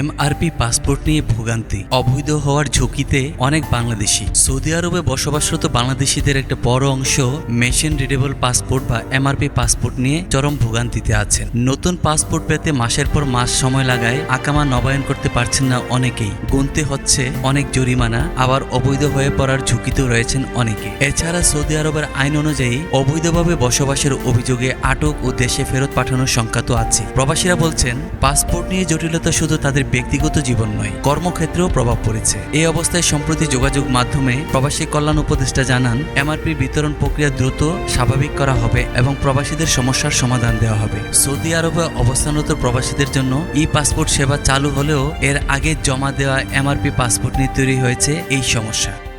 MRP passport নিয়ে ভোগান্তি। অবৈধ হওয়ার ঝুঁকিতে অনেক বাংলাদেশি। সৌদি আরবে বসবাসরত বাংলাদেশিদের একটা বড় অংশ মেশিন রিডেবল পাসপোর্ট বা এমআরপি পাসপোর্ট নিয়ে চরম ভোগান্তিতে আছেন। নতুন পাসপোর্ট পেতে মাসের পর মাস সময় লাগায় আকামা নবায়ন করতে পারছেন না অনেকেই। গুনতে হচ্ছে অনেক জরিমানা, আবার অবৈধ হয়ে পড়ার ঝুঁকিতেও রয়েছেন অনেকে। এছাড়া সৌদি আরবের আইন অনুযায়ী অবৈধভাবে বসবাসের অভিযোগে আটক ও দেশে ফেরত পাঠানোর সংখ্যা তো আছে। প্রবাসীরা বলছেন, পাসপোর্ট নিয়ে জটিলতা শুধু তাদের ব্যক্তিগত জীবন নয়, কর্মক্ষেত্রেও প্রভাব পড়েছে। এই অবস্থায় সম্প্রতি যোগাযোগ মাধ্যমে প্রবাসী কল্যাণ উপদেষ্টা জানান, এমআরপি বিতরণ প্রক্রিয়া দ্রুত স্বাভাবিক করা হবে এবং প্রবাসীদের সমস্যার সমাধান দেওয়া হবে। সৌদি আরবে অবস্থানরত প্রবাসীদের জন্য ই পাসপোর্ট সেবা চালু হলেও এর আগে জমা দেওয়া এমআরপি পাসপোর্ট নিয়ে তৈরি হয়েছে এই সমস্যা।